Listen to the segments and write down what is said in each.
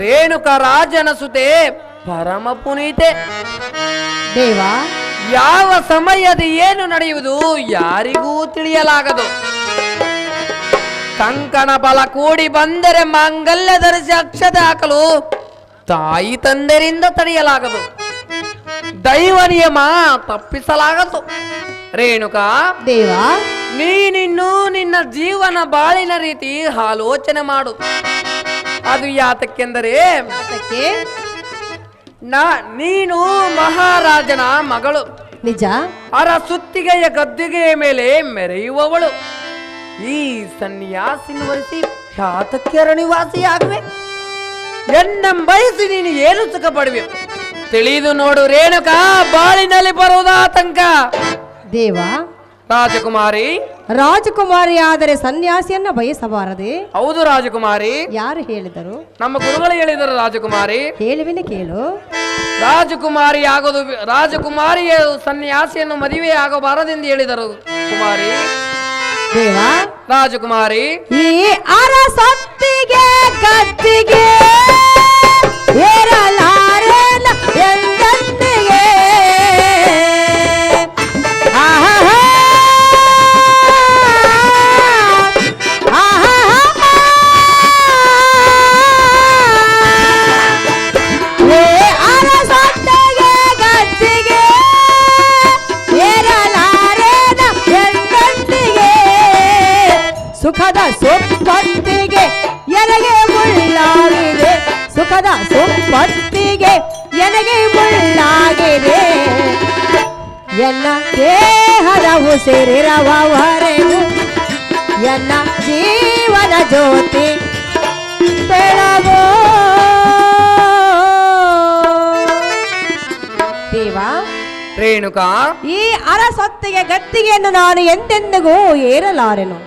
ರೇಣುಕ ರಾಜನ ಸುತೆ ಪರಮ ಪುನೀತೆ. ದೇವ ಯಾವ ಸಮಯದ ಏನು ನಡೆಯುವುದು ಯಾರಿಗೂ ತಿಳಿಯಲಾಗದು. ಕಂಕಣ ಬಲ ಕೂಡಿ ಬಂದರೆ ಮಾಂಗಲ್ಯ ಧರಿಸಿ ಅಕ್ಷತೆ ಹಾಕಲು ತಾಯಿ ತಂದೆರಿಂದ ತಡೆಯಲಾಗದು. ದೈವ ನಿಯಮ ತಪ್ಪಿಸಲಾಗದು. ರೇಣುಕಾ ದೇವ ನೀನಿನ್ನು ನಿನ್ನ ಜೀವನ ಬಾಳಿನ ರೀತಿ ಆಲೋಚನೆ ಮಾಡು. ಅದು ಯಾತಕ್ಕೆಂದರೆ? ನಾ ನೀನು ಮಹಾರಾಜನ ಮಗಳು. ನಿಜ? ಅರ ಸುತ್ತಿಗೆಯ ಗದ್ದಿಗೆಯ ಮೇಲೆ ಮೆರೆಯುವವಳು. ಈ ಸನ್ಯಾಸಿನ ವಹಿಸಿ ಯಾತಕ್ಕೆ ಎನ್ನ ಬಯಸಿ ನೀನು ಏನು ಸುಖ ಪಡುವೆ ತಿಳಿದು ನೋಡು ರೇಣುಕಾ ಬಾಳಿನಲ್ಲಿ ಬರುವುದ ಆತಂಕ. ದೇವ ರಾಜಕುಮಾರಿ. ರಾಜಕುಮಾರಿ ಆದರೆ ಸನ್ಯಾಸಿಯನ್ನ ಬಯಸಬಾರದೆ? ಹೌದು ರಾಜಕುಮಾರಿ. ಯಾರು ಹೇಳಿದರು? ನಮ್ಮ ಗುರುಗಳು ಹೇಳಿದರು ರಾಜಕುಮಾರಿ. ಹೇಳುವಿನ ಕೇಳು. ರಾಜಕುಮಾರಿ ಆಗೋದು ರಾಜಕುಮಾರಿಯ ಸನ್ಯಾಸಿಯನ್ನು ಮದುವೆ ಆಗಬಾರದೆಂದು ಹೇಳಿದರು ಕುಮಾರಿ. ದೇವ. ರಾಜಕುಮಾರಿ. ಈ ಸತ್ತಿಗೆ ಏರಲಾರೆನ. ಉಸಿರಿರವರೆಗೂ ಎನ್ನ ಜೀವನ ಜ್ಯೋತಿ ಬೆಳಗೋ. ದೇವಾ ರೇಣುಕಾ. ಈ ಅರಸೊತ್ತಿಗೆ ಗತ್ತಿಗೆಯನ್ನು ನಾನು ಎಂದೆಂದಿಗೂ ಏರಲಾರೆನು.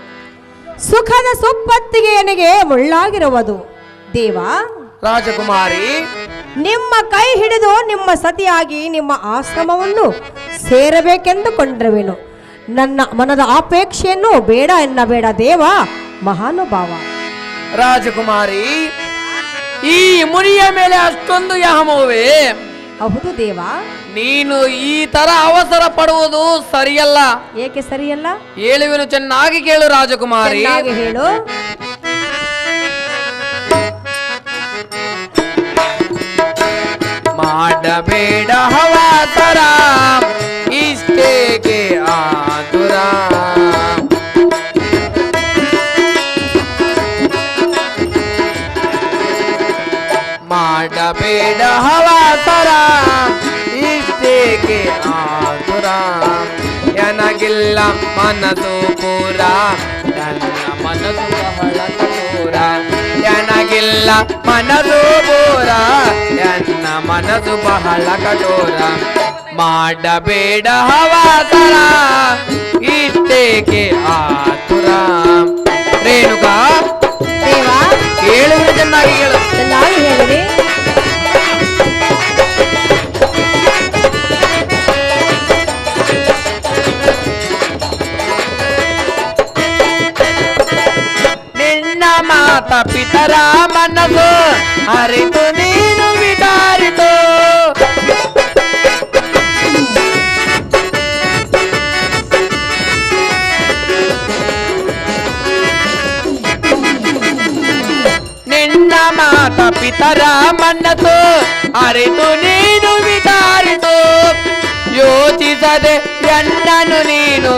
ಸುಖದ ಸುಪ್ಪತ್ತಿಗೆ ನನಗೆ ಮುಳ್ಳಾಗಿರುವುದು. ದೇವ ರಾಜಕುಮಾರಿ. ನಿಮ್ಮ ಕೈ ಹಿಡಿದು ನಿಮ್ಮ ಸತಿಯಾಗಿ ನಿಮ್ಮ ಆಶ್ರಮವನ್ನು ಸೇರಬೇಕೆಂದುಕೊಂಡಿರುವೆನು. ನನ್ನ ಮನದ ಅಪೇಕ್ಷೆಯನ್ನು ಬೇಡ ಎನ್ನಬೇಡ ದೇವ ಮಹಾನುಭಾವ. ರಾಜಕುಮಾರಿ ಈ ಮುನಿಯ ಮೇಲೆ ಅಷ್ಟೊಂದು ಯಾಮವೇ? ಹೌದು ದೇವ. ನೀನು ಈ ತರ ಅವಸರ ಪಡುವುದು ಸರಿಯಲ್ಲ. ಏಕೆ ಸರಿಯಲ್ಲ? ಹೇಳುವೆನು ಚೆನ್ನಾಗಿ ಕೇಳು ರಾಜಕುಮಾರಿ. ಚೆನ್ನಾಗಿ ಹೇಳು. ಮಾಡಬೇಡ ಹವಾತರ ಮಾಡಬೇಡ ಹವಾತರ ಇಷ್ಟೇಗೆ ಆತುರ? ನನಗಿಲ್ಲ ಮನದು ಪೂರ. ನನ್ನ ಮನಸ್ಸು ಬಹಳ ಕಠೋರ ನನಗಿಲ್ಲ ಮನಸ್ಸು ಪೂರ. ನನ್ನ ಮನಸ್ಸು ಬಹಳ ಕಠೋರ. ಮಾಡಬೇಡ ಹವಾತರ ಇಷ್ಟೇಕೆ ಆತುರ ಅರಿತು ನೀನು ವಿಚಾರಿತು ನಿನ್ನ ಮಾತ ಪಿತರ ಮನಸ್ಸು ಅರಿತು ನೀನು ವಿಚಾರಿತು ಯೋಚಿಸದೆ ಎನ್ನನು ನೀನು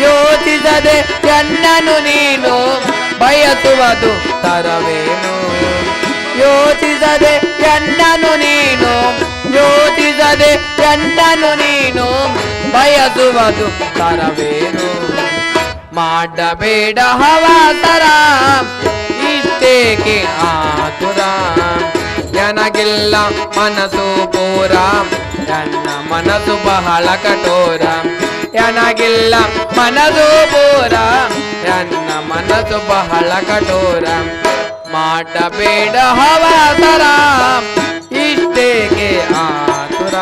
ಯೋಚಿಸದೆ ಎನ್ನನು ನೀನು ಬಯಸುವುದು ತರವೇನು ಯೋಚಿಸದೆ ಎನ್ನನು ನೀನು, ಯೋಚಿಸದೆ ಎನ್ನನು ನೀನು ಬಯಸುವುದು ತರವೇನು ಮಾಡಬೇಡ ಹವಾತರ ಇಷ್ಟೇಕೆ ಆತುರ? ನನಗಿಲ್ಲ ಮನಸ್ಸು ಪೂರ, ನನ್ನ ಮನಸ್ಸು ಬಹಳ ಕಠೋರ. ನನಗಿಲ್ಲ ಮನಸ್ಸು ಪೂರ, ನನ್ನ ಮನಸ್ಸು ಬಹಳ ಕಠೋರ. ಮಾಡಬೇಡ ಹವಾತರ ಇಷ್ಟೇಗೆ ಆತುರ.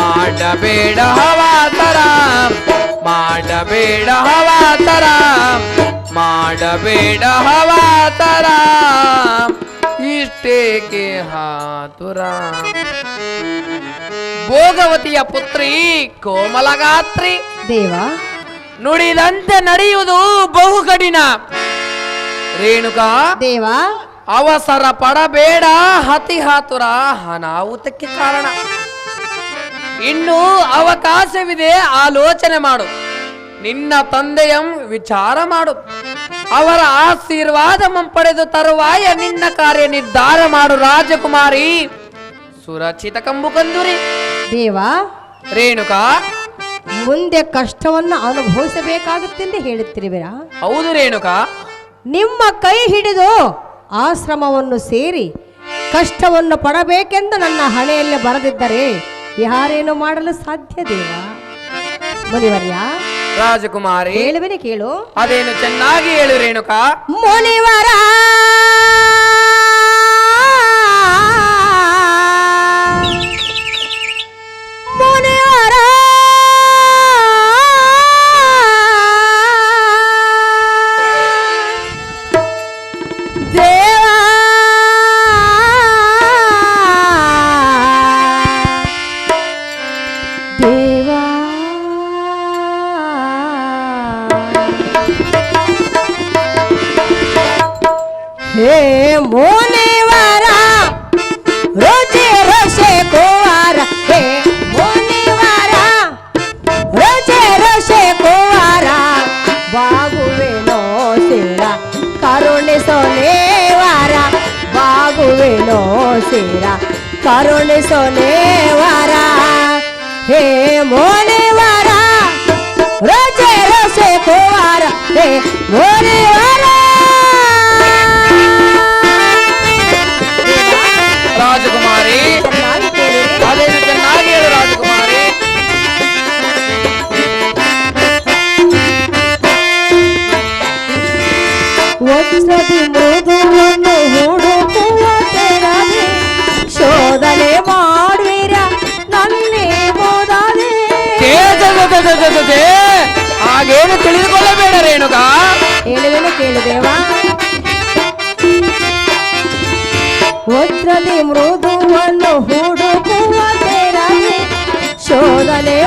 ಮಾಡಬೇಡ ಹವಾತರ ಮಾಡಬೇಡ ಹವಾತರ ಮಾಡಬೇಡ ಹವಾತರ ಇಷ್ಟೇಗೆ ಆತುರ. ಭೋಗವತಿಯ ಪುತ್ರಿ ಕೋಮಲಗಾತ್ರಿ. ದೇವ. ನುಡಿದಂತೆ ನಡೆಯುವುದು ಬಹು ಕಠಿಣ. ರೇಣುಕಾ ದೇವ. ಅವಸರ ಪಡಬೇಡ ಹತಿಹಾತುರ ಅನಾಹುತಕ್ಕೆ ಕಾರಣ. ಇನ್ನು ಅವಕಾಶವಿದೆ ಆಲೋಚನೆ ಮಾಡು. ನಿನ್ನ ತಂದೆಯಂ ವಿಚಾರ ಮಾಡು. ಅವರ ಆಶೀರ್ವಾದ ಪಡೆದು ತರುವಾಯ ನಿನ್ನ ಕಾರ್ಯ ನಿರ್ಧಾರ ಮಾಡು ರಾಜಕುಮಾರಿ. ಸುರಕ್ಷಿತ ಕಂಬು ಕಂದುರಿ. ದೇವ. ರೇಣುಕಾ ಮುಂದೆ ಕಷ್ಟವನ್ನು ಅನುಭವಿಸಬೇಕಾಗುತ್ತೆಂದು ಹೇಳುತ್ತಿರುವಿರಾ? ಹೌದು ರೇಣುಕಾ. ನಿಮ್ಮ ಕೈ ಹಿಡಿದು ಆಶ್ರಮವನ್ನು ಸೇರಿ ಕಷ್ಟವನ್ನು ಪಡಬೇಕೆಂದು ನನ್ನ ಹಣೆಯಲ್ಲಿ ಬರೆದಿದ್ದರೆ ಯಾರೇನು ಮಾಡಲು ಸಾಧ್ಯ ದೇವ? ಮುನಿವರ್ಯ ರಾಜಕುಮಾರಿ ಹೇಳುವೆನೆ ಕೇಳು. ಅದೇನು ಚೆನ್ನಾಗಿ ಹೇಳು ರೇಣುಕಾ ಮುನಿವರ! હે મોને વારા, રોજે રોશે હે મોને વારા, રોજે રોશે હે મોને રોજે રોશે હે મોને વારા. ಮೃದುವನ್ನು ಹುಡುಕುವ ತೆರದಿ ಶೋಧನೆ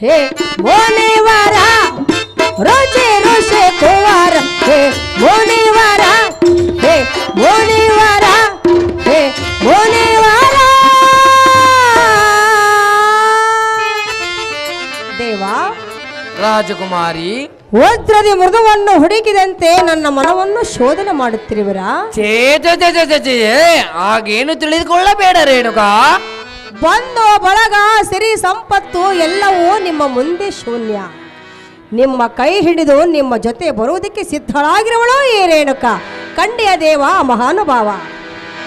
ಹೇ ರುಚಿ ಋಷಿ ಕುವರ ಹೇ ಮುನಿವರ ಹೇ ಮುನಿವರ ಹೇ ಮುನಿವರ ದೇವಾ ರಾಜಕುಮಾರಿ ವಜ್ರದಿ ಮೃದುವನ್ನು ಹುಡುಕಿದಂತೆ ನನ್ನ ಮನವನ್ನು ಶೋಧನೆ ಮಾಡುತ್ತಿರುವರಾ ಛೇ, ಛೇ, ಛೇ, ಛೇ, ಛೇ. ಹಾಗೇನು ತಿಳಿದುಕೊಳ್ಳಬೇಡ ರೇಣುಕಾ ಬಂದು ಬಳಗ ಸಿರಿ ಸಂಪತ್ತು ಎಲ್ಲವೂ ನಿಮ್ಮ ಮುಂದೆ ಶೂನ್ಯ. ನಿಮ್ಮ ಕೈ ಹಿಡಿದು ನಿಮ್ಮ ಜೊತೆ ಬರುವುದಕ್ಕೆ ಸಿದ್ಧಳಾಗಿರುವಳು ಈ ರೇಣುಕ. ಕಂಡಿಯ ದೇವ ಮಹಾನುಭಾವ.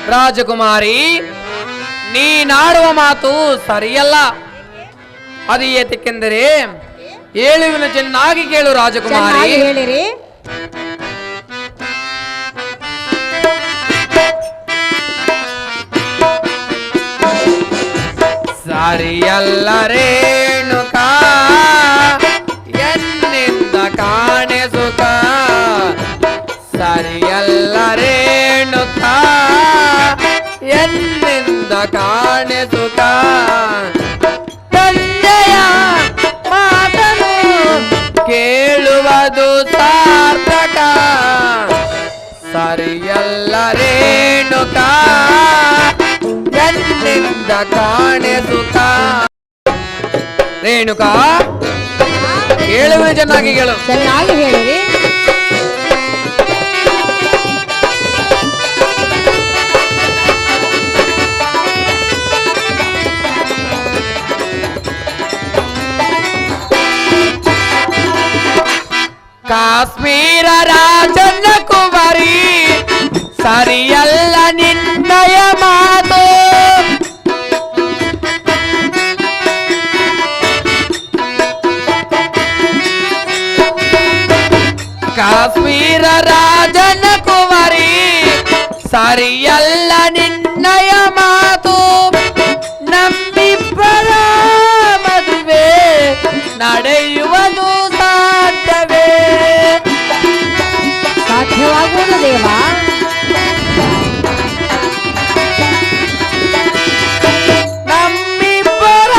ರಾಜಕುಮಾರಿ ನೀನಾಡುವ ಮಾತು ಸರಿಯಲ್ಲ. ಅದು ಏತಕ್ಕೆಂದರೆ ಹೇಳುವಿನ ಚೆನ್ನಾಗಿ ಕೇಳು ರಾಜಕುಮಾರಿ. ಹೇಳಿರಿ. ಸರಿಯಲ್ಲ ರೇಣುಕಾ ಎನ್ನಿಂದ ಕಾಣೆ ಸುಖ? ಸರಿಯಲ್ಲ ರೇಣುಕಾ ಎನ್ನಿಂದ ಕಾಣೆ ಸುಖ? ತಂದೆಯ ಮಾತನು ಕೇಳುವುದು ಸಾರ್ಥಕ. ಸರಿಯಲ್ಲ ರೇಣುಕಾ ಎನ್ನಿಂದ ಕಾಣೆ ಸುಖ ರೇಣುಕಾ ಹೇಳುವ ಚೆನ್ನಾಗಿ ಕೇಳು ಚೆನ್ನಾಗಿ ಹೇಳಿರಿ ಕಾಶ್ಮೀರ ರಾಜನ ಕುಮಾರಿ ಸರಿಯಲ್ಲ ನಿನ್ನಯ ಕಾಶ್ಮೀರ ರಾಜನ ಕುಮಾರಿ ಸರಿಯಲ್ಲ ನಿನ್ನಯ ಮಾತು. ನಂಬಿಬ್ಬರ ಮದುವೆ ನಡೆಯುವುದು ಸಾಧ್ಯವೇ? ಸಾಧ್ಯವಾಗುವುದು ದೇವ. ನಮ್ಮಿಬ್ಬರ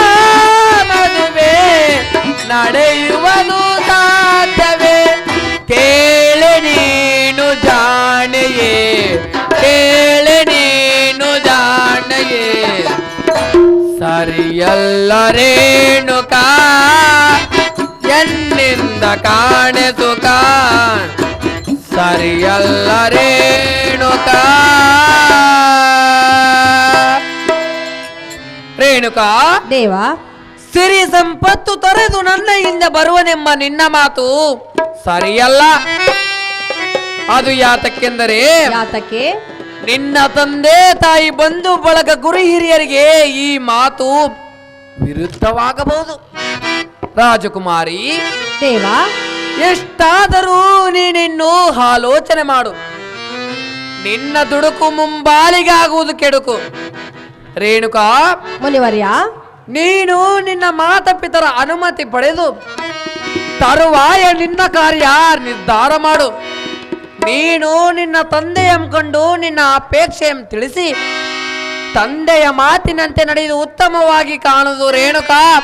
ಸರಿಯಲ್ಲ ರೇಣುಕಾ ಎನ್ನಿಂದ ಕಾಣೆ ಸುಖ? ಸರಿಯಲ್ಲ ರೇಣುಕಾ ರೇಣುಕಾ? ದೇವ ಸಿರಿ ಸಂಪತ್ತು ತೊರೆದು ನನ್ನ ಹಿಂದೆ ಬರುವನೆಂಬ ನಿನ್ನ ಮಾತು. ಸರಿಯಲ್ಲ. ಅದು ಯಾತಕ್ಕೆಂದರೆ ಯಾತಕ್ಕೆ? ನಿನ್ನ ತಂದೆ ತಾಯಿ ಬಂಧು ಬಳಗ ಗುರು ಹಿರಿಯರಿಗೆ ಈ ಮಾತು ವಿರುದ್ಧವಾಗಬಹುದು. ರಾಜಕುಮಾರಿ ದೇವಾ ಎಷ್ಟಾದರೂ ನೀನಿನ್ನು ಆಲೋಚನೆ ಮಾಡು. ನಿನ್ನ ದುಡುಕು ಮುಂಬಾಲಿಗಾಗುವುದು ಕೆಡುಕು. ರೇಣುಕಾ ಮುನಿವರ್ಯ ನೀನು ನಿನ್ನ ಮಾತಪಿತರ ಅನುಮತಿ ಪಡೆದು ತರುವಾಯ ನಿನ್ನ ಕಾರ್ಯ ನಿರ್ಧಾರ ಮಾಡು. ನೀನು ನಿನ್ನ ತಂದೆ ಎಂಕೊಂಡು ನಿನ್ನ ಅಪೇಕ್ಷೆಯನ್ನು ತಿಳಿಸಿ ತಂದೆಯ ಮಾತಿನಂತೆ ನಡೆಯುವುದು ಉತ್ತಮವಾಗಿ ಕಾಣುವುದು ರೇಣುಕಾ.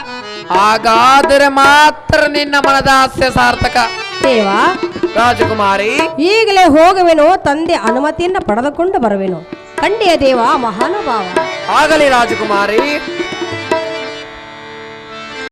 ಹಾಗಾದರೆ ಮಾತ್ರ ನಿನ್ನ ಮನದ ಹಾಸ್ಯ ಸಾರ್ಥಕ. ದೇವಾ ರಾಜಕುಮಾರಿ. ಈಗಲೇ ಹೋಗುವೆನು ತಂದೆ ಅನುಮತಿಯನ್ನ ಪಡೆದುಕೊಂಡು ಬರುವೆನು. ಖಂಡಿಯ ದೇವ ಮಹಾನುಭಾವ. ಆಗಲಿ ರಾಜಕುಮಾರಿ.